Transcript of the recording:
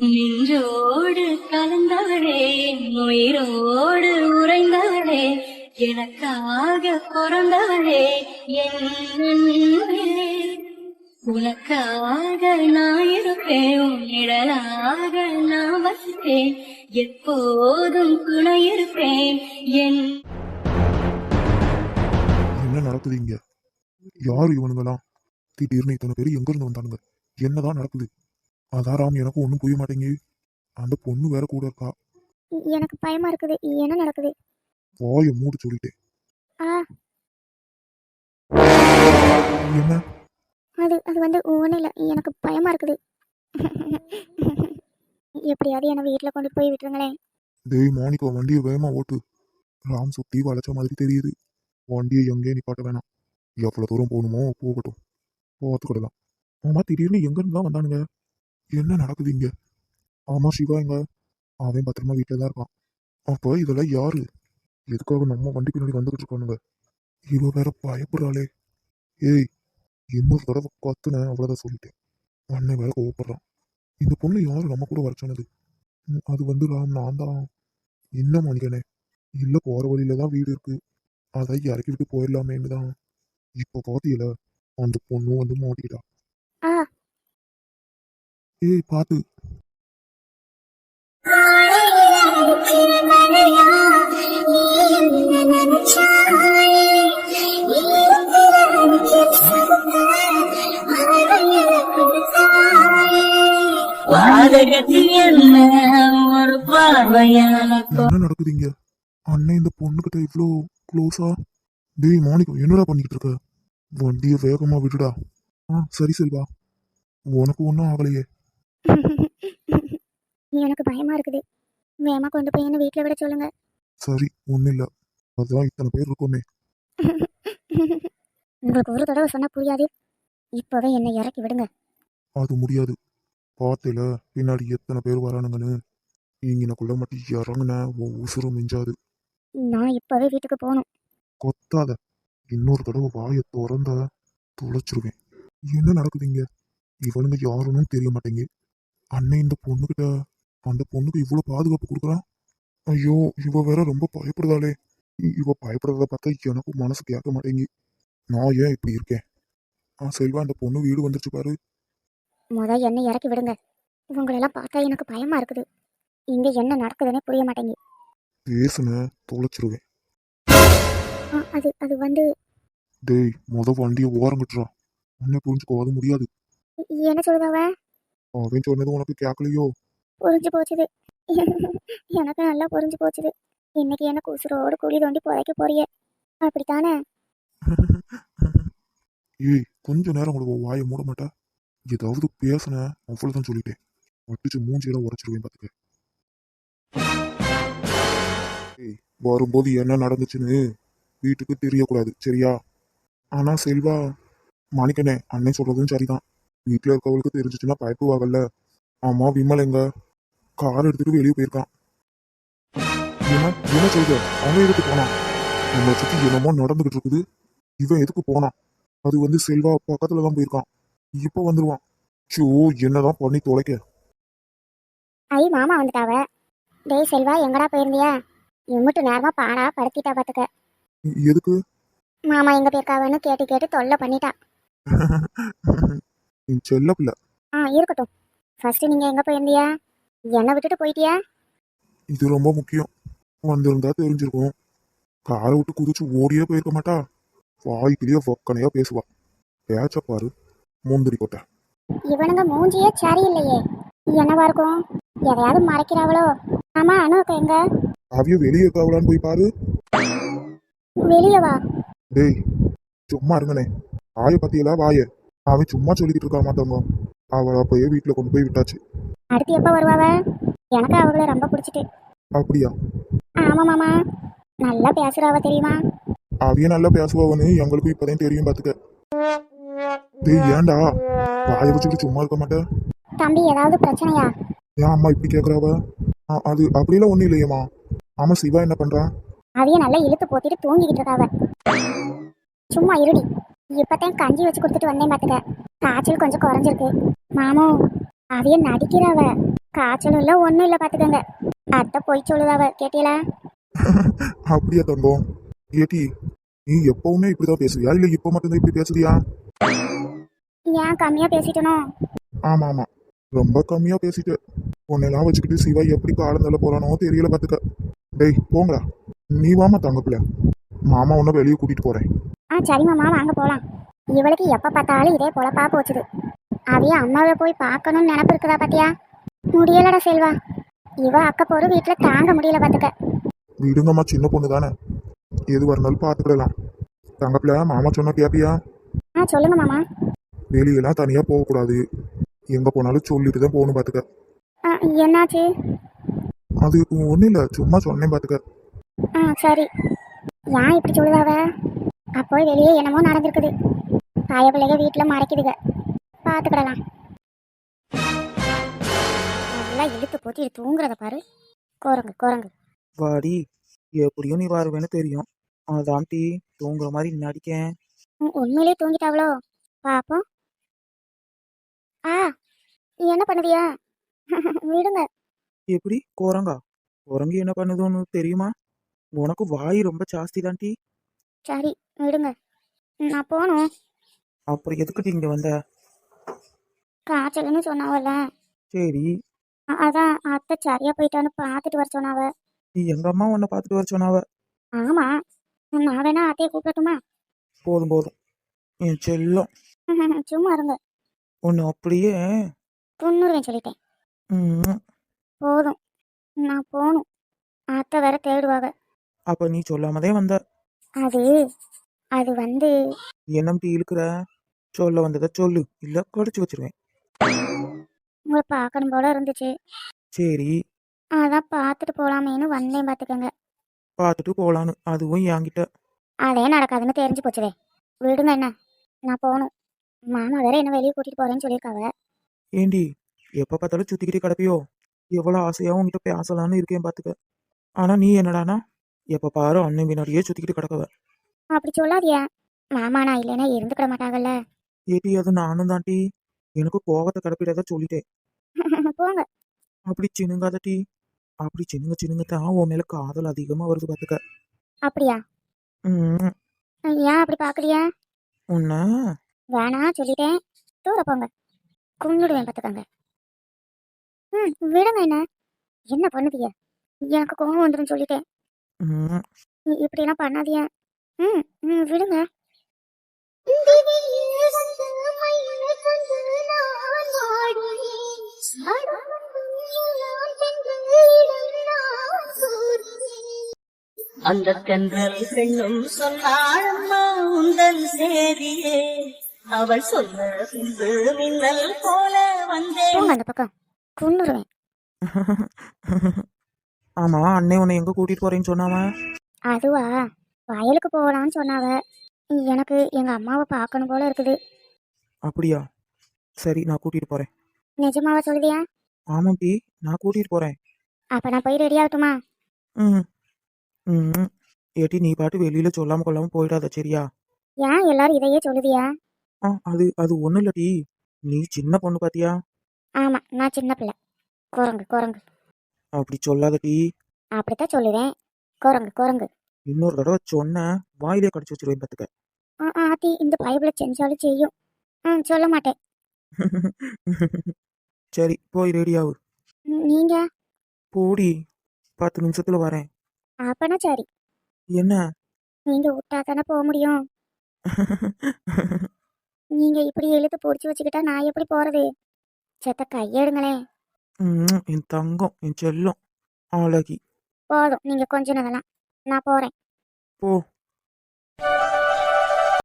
நின்றோடு கலந்தவளே உயிரோடு உறைந்தவளே எனக்காக பிறந்தவளே என் உனக்காக நான் இருப்பேன் உன் நான் வசிப்பேன் எப்போதும் துணை இருப்பேன் என் என்ன நடக்குது இங்க? யார் இவனுங்களாம்? திடீர்னு இத்தனை பேர் எங்க இருந்து வந்தானுங்க? என்னதான் நடக்குது? அதான் ராம் எனக்கு ஒன்றும் புரிய மாட்டேங்குது. அந்த பொண்ணு வேற கூட இருக்கா? எனக்கு பயமா இருக்குது. என்ன நடக்குது? வாயை மூடி சொல்லிட்டேன். என்ன? அது அது வந்து ஒன்றும் இல்லை. எனக்கு பயமா இருக்குது. எப்படியாவது என்னை வீட்டில் கொண்டு போய் விட்டுருங்களேன். டேய் மாணிக்கா வண்டியை வேகமா ஓட்டு. ராம் சுத்தி வளைச்ச மாதிரி தெரியுது. வண்டியை எங்கேயும் நிப்பாட்ட வேணாம். எவ்வளவு தூரம் போகணுமோ போகட்டும். பார்த்துக்கிடலாம். ஆமா திடீர்னு எங்க இருந்து தான் வந்தானுங்க? என்ன நடக்குது இங்க? ஆமா சிவா எங்க அவன் பத்திரமா வீட்டில் தான் இருக்கான். அப்போ இதெல்லாம் யாரு? எதுக்காக நம்ம வண்டி பின்னாடி வந்துகிட்டு இருக்கானுங்க? இவ வேற பயப்படுறாளே. ஏய் இன்னொரு தடவை கத்துனேன் அவ்வளோதான் சொல்லிட்டேன். அண்ணன் வேற கோவப்படுறான். இந்த பொண்ணு யாரு? நம்ம கூட வரச்சானது அது வந்து ராம் நான் தான். என்ன மணிக்கனே இல்லை போகிற வழியில தான் வீடு இருக்கு. அதை இறக்கி விட்டு போயிடலாமேன்னு தான் இப்போ பார்த்தியில அந்த பொண்ணும் வந்து மாட்டிக்கிட்டா ஏய் பாத்து. என்ன நடக்குது இங்க அண்ணன் இந்த பொண்ணுகிட்ட இவ்வளோ க்ளோஸா டேய் மாணிக்கம் என்னடா பண்ணிக்கிட்டு இருக்க? வண்டியை வேகமா விட்டுடா ஆ சரி செல்வா. உனக்கு ஒன்றும் ஆகலையே. எனக்கு பயமா இருக்குது. வேகமாக கொண்டு போய் என்ன வீட்டில் விட சொல்லுங்க. சரி ஒன்றும் இல்லை. அதான் இத்தனை பேர் இருக்கோமே. உங்களுக்கு ஒரு தடவை சொன்னா புரியாது. இப்போவே என்னை இறக்கி விடுங்க. அது முடியாது. பார்த்தேல பின்னாடி எத்தனை பேர் வரானுங்கன்னு. இங்கனக்குள்ள மட்டும் இறங்குன உன் உசுரும் மிஞ்சாது. நான் இப்போவே வீட்டுக்கு போகணும் கொத்தாத. இன்னொரு தடவை வாயை திறந்த துளைச்சிருவேன். என்ன நடக்குது இங்க? இவனுங்க யாருன்னு தெரிய மாட்டேங்க அண்ணன் இந்த பொண்ணுகிட்ட அந்த பொண்ணுக்கு இவ்வளவு பாதுகாப்பு கொடுக்குறான்? ஐயோ இவ வேற ரொம்ப பயப்படுதாளே. இவ பயப்படுறத பார்த்தா எனக்கு மனசு கேட்க மாட்டேங்கி. நான் ஏன் இப்படி இருக்கேன்? ஆ செல்வா அந்த பொண்ணு வீடு வந்துருச்சு பாரு. முத என்னை இறக்கி விடுங்க. உங்களெல்லாம் பார்த்தா எனக்கு பயமா இருக்குது. இங்க என்ன நடக்குதுன்னே புரிய மாட்டேங்குது பேசுன தொலைச்சிருவேன். அது அது வந்து டேய் முத வண்டியை ஓரங்கிட்டுறா உன்னை புரிஞ்சுக்கோ அது முடியாது. என்ன சொல்லுதாவ அவன் சொன்னது உனக்கு கேட்கலையோ புரிஞ்சு போச்சுது. எனக்கு நல்லா புரிஞ்சு போச்சுது. இன்னைக்கு எனக்கு உசுரோடு குழி தோண்டி புதைக்க போறிய? அப்படித்தானே? ஏய் கொஞ்ச நேரம் உன் வாயை மூட மாட்டா. ஏதாவது பேசுன அவ்வளவுதான் சொல்லிட்டேன். அடிச்சு மூஞ்சியெல்லாம் உடைச்சிருவேன் பாத்துக்க. ஏய் வரும்போது என்ன நடந்துச்சுன்னு வீட்டுக்கு தெரியக்கூடாது சரியா? ஆனா செல்வா மாணிக்கனே அண்ணன் சொல்றதும் சரிதான். வீட்டுல இருக்கவளுக்கு தெரிஞ்சிச்சுன்னா பயப்புவாங்கல்ல. ஆமா விமல் எங்க? கார் எடுத்துட்டு வெளியே போயிருக்கான். என்ன என்ன சொல்ற அவன் எதுக்கு போனான்? நம்ம சுத்தி என்னமோ நடந்துகிட்டு இருக்குது. இவன் எதுக்கு போனான்? அது வந்து செல்வா பக்கத்துல தான் போயிருக்கான். இப்போ வந்துருவான். ஷோ என்னதான் பண்ணி தொலைக்க? ஐ மாமா வந்துட்டாவ. டேய் செல்வா எங்கடா போயிருந்தியா? இம்முட்டு நேரமா பாடா படுத்திட்டா பாத்துக்க. எதுக்கு? மாமா எங்க போயிருக்காவன்னு கேட்டு கேட்டு தொல்லை பண்ணிட்டா. என் செல்ல பிள்ளை ஆ இருக்கட்டும். ஃபர்ஸ்ட் நீங்க எங்க போயிருந்தியா? என்னை விட்டுட்டு போயிட்டியா? இது ரொம்ப முக்கியம். வந்திருந்தா தெரிஞ்சிருக்கும். காரை விட்டு குதிச்சு ஓடியே போயிருக்க மாட்டா? வாய்க்கிலேயே வக்கனையா பேசுவா. பேச்ச பாரு முந்திரி கொட்டை. இவனுங்க மூஞ்சியே சரியில்லையே. என்னவா இருக்கும்? எதையாவது மறைக்கிறாவளோ. ஆமா அனுக்கு எங்க? அவிய வெளியே இருக்காவலான்னு போய் பாரு. வெளியே வா டேய் சும்மா இருங்கனே வாய பத்தியலா வாய. அவன் சும்மா சொல்லிக்கிட்டு இருக்கா மாட்டவங்க அவளை அப்பயே வீட்டுல கொண்டு போய் விட்டாச்சு. அடுத்து எப்போ வருவாவ எனக்கு அவங்கள ரொம்ப பிடிச்சிட்டு. அப்படியா? ஆமா மாமா. நல்லா பேசுறாவ தெரியுமா? அவிய நல்லா பேசுவாவன்னு எங்களுக்கும் இப்பதான் தெரியும் பாத்துக்க. டேய் ஏன்டா? வாய வச்சுட்டு சும்மா இருக்க மாட்டேன் தம்பி ஏதாவது பிரச்சனையா? ஏன் அம்மா இப்படி கேக்குறாவ? ஆ, அது அப்படிலாம் ஒண்ணும் இல்லையேம்மா. ஆமா சிவா என்ன பண்றான் அதைய நல்லா இழுத்து போத்திட்டு தூங்கிக்கிட்டு இருக்காவ சும்மா இருடி. இப்பதான் கஞ்சி வச்சு கொடுத்துட்டு வந்தேன் பாத்துக்க. காய்ச்சல் கொஞ்சம் குறைஞ்சிருக்கு. மாமோ அவைய நடிக்கிறாவ. காய்ச்சலும் இல்லை ஒன்றும் இல்லை பார்த்துக்கோங்க அத்தை போய் சொல்லுதாவ கேட்டீங்களா? அப்படியா தங்கம். ஏட்டி நீ எப்பவுமே இப்படிதான் பேசுவியா? இல்ல இப்ப மட்டும்தான் இப்படி பேசுறியா ஏன் கம்மியாக பேசிட்டனோ? ஆமா ஆமா ரொம்ப கம்மியா பேசிட்ட. உன்னெல்லாம் வச்சுக்கிட்டு சிவா எப்படி காலம் தள்ள போறானோ தெரியல பாத்துக்க. டேய் போங்கடா. நீ வாமா தங்க பிள்ளை மாமா உன்னை வெளியே கூட்டிட்டு போறேன். ஆ சரி மாமா வாங்க போகலாம் இவளுக்கு எப்போ பார்த்தாலும் இதே பொழப்பா போச்சுது. அதையே அம்மாவை போய் பார்க்கணும்னு நினப்பு இருக்குதா பாத்தியா? முடியலடா செல்வா. இவ அக்க போற வீட்டில் தாங்க முடியல பார்த்துக்க விடுங்கம்மா சின்ன பொண்ணு தானே. எது வரனாலும் பார்த்துக்கிடலாம். தங்க பிள்ளை மாமா சொன்னா கேப்பியா? ஆ சொல்லுங்க மாமா. வெளியெல்லாம் தனியா போகக்கூடாது. எங்க போனாலும் சொல்லிட்டு தான் போகணும் பாத்துக்க. ஆ என்னாச்சு? அது ஒன்றும் இல்லை சும்மா சொன்னேன் பாத்துக்க. ஆ சரி. ஏன் இப்படி சொல்லுதாவ அப்போ வெளியே என்னமோ நடந்திருக்குது. தாய பிள்ளைக வீட்டில் மறைக்குதுக. பார்த்துக்கிடலாம் நல்லா இழுத்து இது தூங்குறத பாரு. குரங்கு குரங்கு. வாடி எப்படியும் நீ வருவேன்னு தெரியும். அதான் டீ தூங்குற மாதிரி நடிக்கேன். உண்மையிலே தூங்கிட்டாவளோ? பாப்போம். ஆ என்ன பண்ணுதியா விடுங்க. எப்படி? குரங்கா? குரங்கு என்ன பண்ணுதுன்னு தெரியுமா? உனக்கு வாய் ரொம்ப ஜாஸ்தி தான் டீ. சரி விடுங்க. நான் போகணும் அப்புறம் எதுக்கு இங்க வந்த? காய்ச்சல்னு சொன்னாவல்ல. சரி. அ- அதான் அத்தை சரியா போயிட்டான்னு பார்த்துட்டு வர சொன்னாவ. நீ எங்க அம்மா உன்னை பார்த்துட்டு வர சொன்னாவ? ஆமா. நான் வேணா அத்தையை கூப்பிடட்டுமா? போதும் போதும். என் செல்லம். சும்மா இருங்க. உன்னை அப்படியே துண்ணுருவேன் சொல்லிட்டேன். போதும். நான் போகணும் அத்தை வேற தேடுவாங்க அப்ப நீ சொல்லாமதே வந்த. அது அது வந்து என்ன டீ இழுக்கிற? சொல்ல வந்ததை சொல்லு. இல்ல கடிச்சு வச்சிருவேன். உங்களை பார்க்கணும் போல இருந்துச்சு. சரி. அதான் பார்த்துட்டு போலாமேன்னு வந்தேன் பார்த்துக்கோங்க. பார்த்துட்டு போலான்னு. அதுவும் என்கிட்ட. அதே நடக்காதுன்னு தெரிஞ்சு போச்சுதே. விடுங்க என்ன நான் போகணும். மாமா வேற என்ன வெளியே கூட்டிட்டு போறேன்னு சொல்லியிருக்காவ. ஏண்டி எப்ப பார்த்தாலும் சுத்திக்கிட்டே கிடப்பியோ? எவ்வளவு ஆசையா உன்கிட்ட பேசலாம்னு இருக்கேன் பாத்துக்க ஆனா நீ என்னடானா? எப்ப பாரு அண்ணன் பின்னாடியே சுத்திக்கிட்டு கிடக்கவ. அப்படி சொல்லாதியா. மாமா நான் இல்லைன்னா இருந்துக்கிட மாட்டாங்கல்ல. ஏடி அது நானும் தான்டி. எனக்கு கோவத்தை கிடப்பிடாத சொல்லிட்டேன். போங்க. அப்படி சினுங்காத டீ. அப்படி சினுங்க சினுங்க தான் உன் மேல காதல் அதிகமா வருது பாத்துக்க. அப்படியா? ம் ஏன் அப்படி பாக்குறியா? உன்ன? வேணா சொல்லிட்டேன். தூர போங்க. கும்பிடுவேன் பார்த்துக்கோங்க ம் விடுங்க என்ன. என்ன பண்ணுதிய? எனக்கு கோவம் வந்துடும் சொல்லிட்டேன். ம் இ- இப்படியெல்லாம் பண்ணாதியா ம் ம் விடுங்க. அந்த தென்றல் பெண்ணும் சொன்னாளம்மா உந்தன் சேதியே. அவள் சொன்ன பின்பு மின்னல் போல வந்தேன். அந்த பக்கம். குன்னுருவேன். ஆமா அண்ணன் உன்னை எங்க கூட்டிட்டு போறேன்னு சொன்னாவ? அதுவா? வயலுக்கு போகலான்னு சொன்னாவ. எனக்கு எங்க அம்மாவை பார்க்கணும் போல இருக்குது. அப்படியா? சரி நான் கூட்டிட்டு போறேன். நிஜமாவா சொல்லுதியா? ஆமாம் டீ நான் கூட்டிட்டு போறேன். அப்ப நான் போய் ரெடி ஆகட்டுமா? ம். ம். ஏட்டி நீ பாட்டு வெளியில சொல்லாம கொள்ளாம போயிடாத சரியா? ஏன் எல்லாரும் இதையே சொல்லுதியா? ஆ அது அது ஒன்றும் இல்லடி நீ சின்ன பொண்ணு பாத்தியா? ஆமா நான் சின்ன பிள்ளை. குரங்கு குரங்கு. அப்படி சொல்லாதடி. அப்படித்தான் சொல்லுவேன். குரங்கு குரங்கு. இன்னொரு தடவை சொன்ன வாயிலே கடிச்சு வச்சிருவேன் பார்த்துக்க ஆ ஆத்தி இந்த பைபிளை செஞ்சாலும் செய்யும். ம் சொல்ல மாட்டேன். சரி போய் ரெடி ஆகு ம், நீங்க? போடி பத்து நிமிஷத்துல வரேன். அப்பனா சரி. என்ன? நீங்க விட்டா தானே போக முடியும். நீங்க இப்படி இழுத்து பிடிச்சி வச்சுக்கிட்டா நான் எப்படி போறது? செத்த கையெடுங்களேன். ம், என் தங்கம் என் செல்லம் அழகி போதும். நீங்க கொஞ்ச நேரம் நான் போறேன். போ.